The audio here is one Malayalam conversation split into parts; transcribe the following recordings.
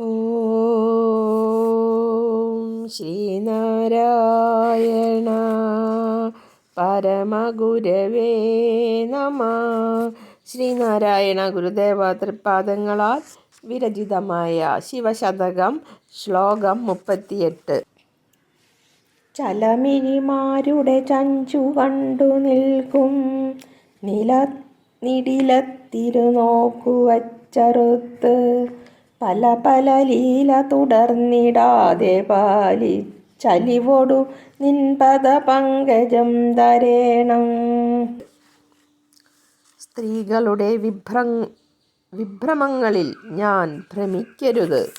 ശ്രീനാരായണ പരമഗുരവേ നമ. ശ്രീനാരായണ ഗുരുദേവ തൃപ്പാദങ്ങളാൽ വിരചിതമായ ശിവശതകം ശ്ലോകം മുപ്പത്തിയെട്ട്. ചലമിഴിമാരുടെ ചഞ്ചു കണ്ടു നിൽക്കും. നില നിടിലത്തിരുനോക്കുവച്ചറുത്ത് പല പല ലീല തുടർന്നിടാതെ പാലി ചലിവോടു നിൻപദ പങ്കജം ധരേണം. സ്ത്രീകളുടെ വിഭ്ര വിഭ്രമങ്ങളിൽ ഞാൻ ഭ്രമിക്കരുത്.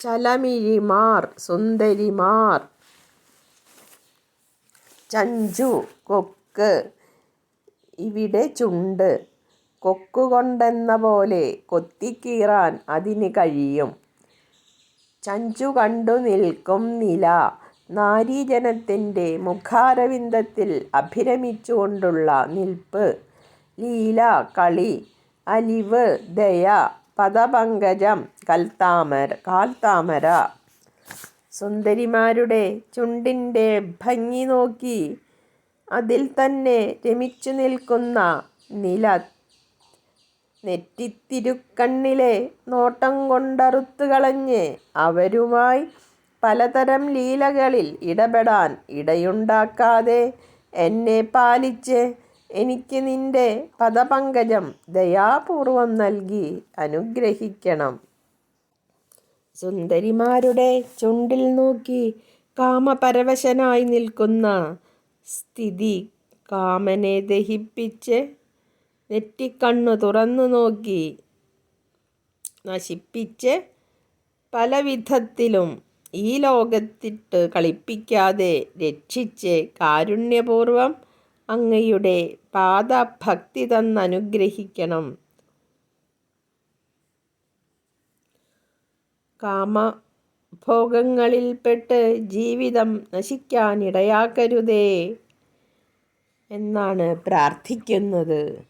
ചലമിഴിമാർ സുന്ദരിമാർ ചഞ്ചു കൊക്ക് ഇവിടെ ചുണ്ട്. കൊക്കുകൊണ്ടെന്ന പോലെ കൊത്തിക്കീറാൻ അതിന് കഴിയും. ചഞ്ചു കണ്ടു നിൽക്കും നില. നാരീജനത്തിന്റെ മുഖാരവിന്ദത്തിൽ അഭിരമിച്ചുകൊണ്ടുള്ള നിൽപ്പ്. ലീല കളി അലിവ് ദയ പദപങ്കജം കൽത്താമര കാൽത്താമര. സുന്ദരിമാരുടെ ചുണ്ടിന്റെ ഭംഗി നോക്കി അതിൽ തന്നെ രമിച്ചു നിൽക്കുന്ന നില നെറ്റിത്തിരുക്കണ്ണിലെ നോട്ടം കൊണ്ടറുത്തു കളഞ്ഞ് അവരുമായി പലതരം ലീലകളിൽ ഇടപെടാൻ ഇടയുണ്ടാക്കാതെ എന്നെ പാലിച്ച് എനിക്ക് നിന്റെ പദപങ്കജം ദയാപൂർവം നൽകി അനുഗ്രഹിക്കണം. സുന്ദരിമാരുടെ ചുണ്ടിൽ നോക്കി കാമപരവശനായി നിൽക്കുന്ന സ്ഥിതി കാമനെ ദഹിപ്പിച്ച് നെറ്റിക്കണ്ണു തുറന്നു നോക്കി. നശിപ്പിച്ച് പലവിധത്തിലും ഈ ലോകത്തിട്ട് കളിപ്പിക്കാതെ രക്ഷിച്ച് കാരുണ്യപൂർവം അങ്ങയുടെ പാദഭക്തി തന്നനുഗ്രഹിക്കണം. കാമഭോഗങ്ങളിൽപ്പെട്ട് ജീവിതം നശിക്കാനിടയാക്കരുതേ എന്നാണ് പ്രാർത്ഥിക്കുന്നത്.